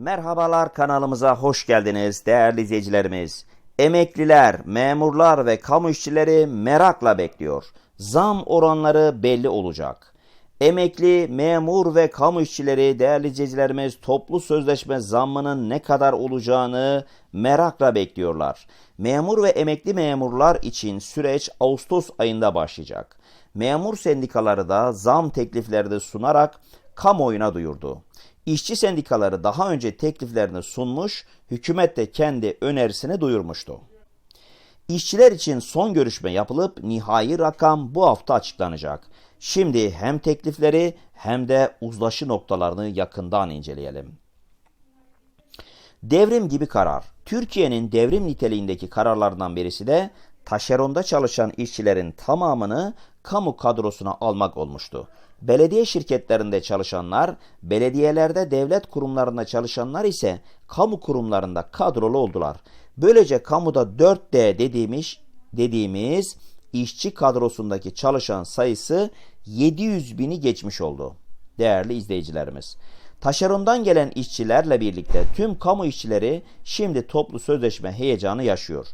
Merhabalar kanalımıza hoş geldiniz değerli izleyicilerimiz. Emekliler, memurlar ve kamu işçileri merakla bekliyor. Zam oranları belli olacak. Emekli, memur ve kamu işçileri değerli izleyicilerimiz toplu sözleşme zammının ne kadar olacağını merakla bekliyorlar. Memur ve emekli memurlar için süreç Ağustos ayında başlayacak. Memur sendikaları da zam teklifleri de sunarak kamuoyuna duyurdu. İşçi sendikaları daha önce tekliflerini sunmuş, hükümet de kendi önerisini duyurmuştu. İşçiler için son görüşme yapılıp nihai rakam bu hafta açıklanacak. Şimdi hem teklifleri hem de uzlaşı noktalarını yakından inceleyelim. Devrim gibi karar. Türkiye'nin devrim niteliğindeki kararlardan birisi de taşeronda çalışan işçilerin tamamını kamu kadrosuna almak olmuştu. Belediye şirketlerinde çalışanlar, belediyelerde devlet kurumlarında çalışanlar ise kamu kurumlarında kadrolu oldular. Böylece kamuda 4D dediğimiz, dediğimiz işçi kadrosundaki çalışan sayısı 700 bini geçmiş oldu. Değerli izleyicilerimiz. Taşerondan gelen işçilerle birlikte tüm kamu işçileri şimdi toplu sözleşme heyecanı yaşıyor.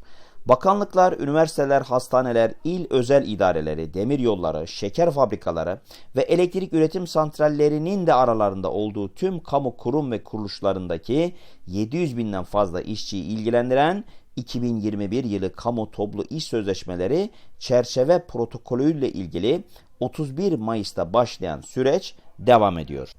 Bakanlıklar, üniversiteler, hastaneler, il özel idareleri, demir yolları, şeker fabrikaları ve elektrik üretim santrallerinin de aralarında olduğu tüm kamu kurum ve kuruluşlarındaki 700 binden fazla işçiyi ilgilendiren 2021 yılı kamu toplu iş sözleşmeleri çerçeve protokolüyle ilgili 31 Mayıs'ta başlayan süreç devam ediyor.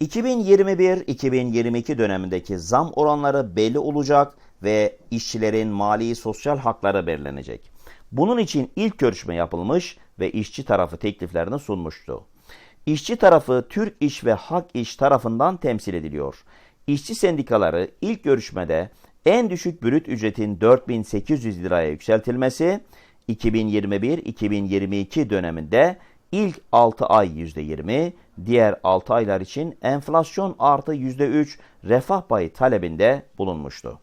2021-2022 dönemindeki zam oranları belli olacak ve işçilerin mali sosyal hakları belirlenecek. Bunun için ilk görüşme yapılmış ve işçi tarafı tekliflerini sunmuştu. İşçi tarafı Türk İş ve Hak İş tarafından temsil ediliyor. İşçi sendikaları ilk görüşmede en düşük brüt ücretin 4800 liraya yükseltilmesi, 2021-2022 döneminde ilk 6 ay %20, diğer 6 aylar için enflasyon artı %3 refah payı talebinde bulunmuştu.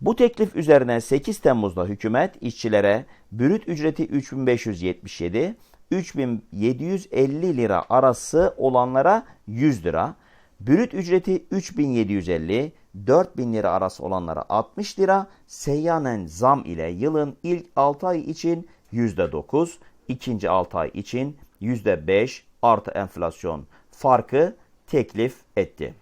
Bu teklif üzerine 8 Temmuz'da hükümet işçilere brüt ücreti 3577, 3750 lira arası olanlara 100 lira, brüt ücreti 3750, 4000 lira arası olanlara 60 lira, seyyanen zam ile yılın ilk 6 ay için %9, ikinci 6 ay için %5 artı enflasyon farkı teklif etti.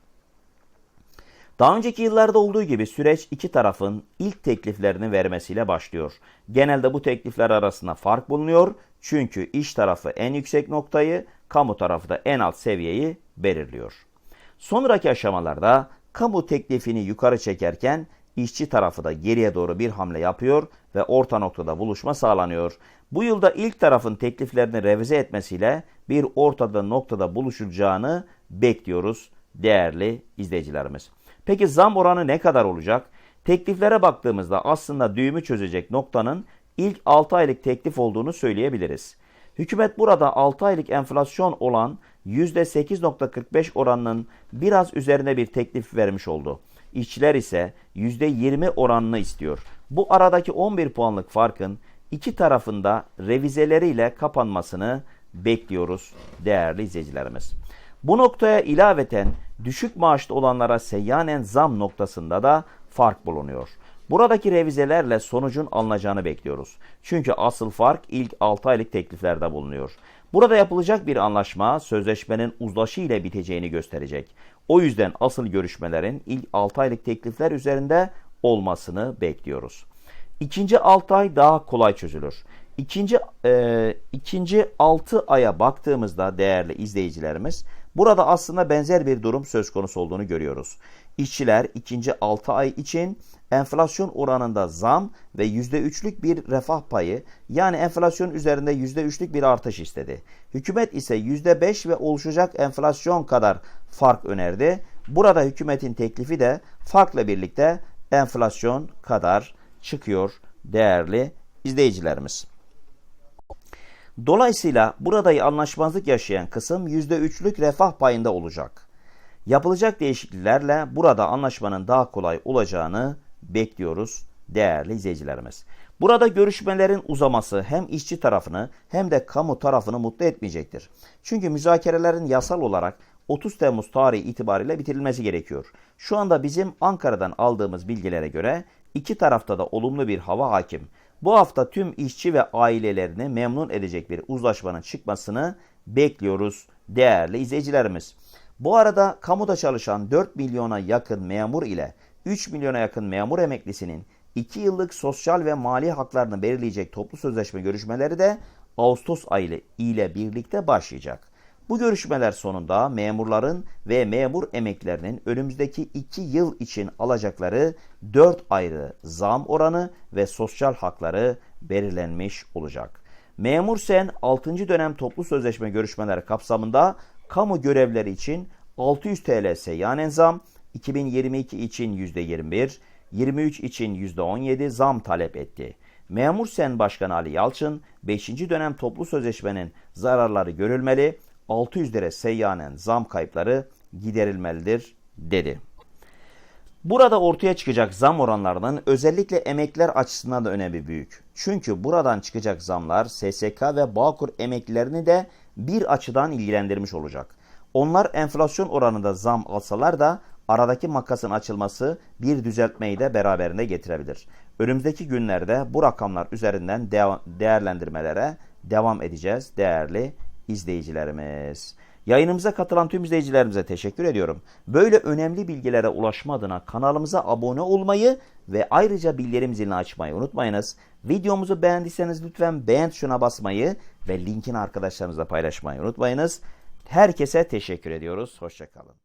Daha önceki yıllarda olduğu gibi süreç iki tarafın ilk tekliflerini vermesiyle başlıyor. Genelde bu teklifler arasında fark bulunuyor çünkü iş tarafı en yüksek noktayı, kamu tarafı da en alt seviyeyi belirliyor. Sonraki aşamalarda kamu teklifini yukarı çekerken işçi tarafı da geriye doğru bir hamle yapıyor ve orta noktada buluşma sağlanıyor. Bu yılda ilk tarafın tekliflerini revize etmesiyle bir ortada noktada buluşacağını bekliyoruz değerli izleyicilerimiz. Peki zam oranı ne kadar olacak? Tekliflere baktığımızda aslında düğümü çözecek noktanın ilk 6 aylık teklif olduğunu söyleyebiliriz. Hükümet burada 6 aylık enflasyon olan %8.45 oranının biraz üzerine bir teklif vermiş oldu. İşçiler ise %20 oranını istiyor. Bu aradaki 11 puanlık farkın iki tarafında revizeleriyle kapanmasını bekliyoruz değerli izleyicilerimiz. Bu noktaya ilaveten düşük maaşlı olanlara seyyanen zam noktasında da fark bulunuyor. Buradaki revizelerle sonucun alınacağını bekliyoruz. Çünkü asıl fark ilk 6 aylık tekliflerde bulunuyor. Burada yapılacak bir anlaşma sözleşmenin uzlaşı ile biteceğini gösterecek. O yüzden asıl görüşmelerin ilk 6 aylık teklifler üzerinde olmasını bekliyoruz. İkinci 6 ay daha kolay çözülür. İkinci, e, ikinci 6 aya baktığımızda değerli izleyicilerimiz burada aslında benzer bir durum söz konusu olduğunu görüyoruz. İşçiler ikinci 6 ay için enflasyon oranında zam ve %3'lük bir refah payı yani enflasyon üzerinde %3'lük bir artış istedi. Hükümet ise %5 ve oluşacak enflasyon kadar fark önerdi. Burada hükümetin teklifi de farkla birlikte enflasyon kadar çıkıyor değerli izleyicilerimiz. Dolayısıyla burada anlaşmazlık yaşayan kısım %3'lük refah payında olacak. Yapılacak değişikliklerle burada anlaşmanın daha kolay olacağını bekliyoruz değerli izleyicilerimiz. Burada görüşmelerin uzaması hem işçi tarafını hem de kamu tarafını mutlu etmeyecektir. Çünkü müzakerelerin yasal olarak 30 Temmuz tarihi itibariyle bitirilmesi gerekiyor. Şu anda bizim Ankara'dan aldığımız bilgilere göre iki tarafta da olumlu bir hava hakim. Bu hafta tüm işçi ve ailelerini memnun edecek bir uzlaşmanın çıkmasını bekliyoruz değerli izleyicilerimiz. Bu arada kamuda çalışan 4 milyona yakın memur ile 3 milyona yakın memur emeklisinin 2 yıllık sosyal ve mali haklarını belirleyecek toplu sözleşme görüşmeleri de Ağustos ayı ile birlikte başlayacak. Bu görüşmeler sonunda memurların ve memur emeklilerinin önümüzdeki 2 yıl için alacakları 4 ayrı zam oranı ve sosyal hakları belirlenmiş olacak. Memur Sen 6. dönem toplu sözleşme görüşmeleri kapsamında kamu görevleri için 600 TL seyyanen zam, 2022 için %21, 23 için %17 zam talep etti. Memur Sen Başkanı Ali Yalçın, 5. dönem toplu sözleşmenin zararları görülmeli, 600 lira seyyanen zam kayıpları giderilmelidir dedi. Burada ortaya çıkacak zam oranlarının özellikle emekliler açısından da önemi büyük. Çünkü buradan çıkacak zamlar SSK ve Bağkur emeklilerini de bir açıdan ilgilendirmiş olacak. Onlar enflasyon oranında zam alsalar da aradaki makasın açılması bir düzeltmeyi de beraberinde getirebilir. Önümüzdeki günlerde bu rakamlar üzerinden değerlendirmelere devam edeceğiz değerli izleyicilerimiz. Yayınımıza katılan tüm izleyicilerimize teşekkür ediyorum. Böyle önemli bilgilere ulaşma adına kanalımıza abone olmayı ve ayrıca bildirim zilini açmayı unutmayınız. Videomuzu beğendiyseniz lütfen beğen tuşuna basmayı ve linkini arkadaşlarınızla paylaşmayı unutmayınız. Herkese teşekkür ediyoruz. Hoşçakalın.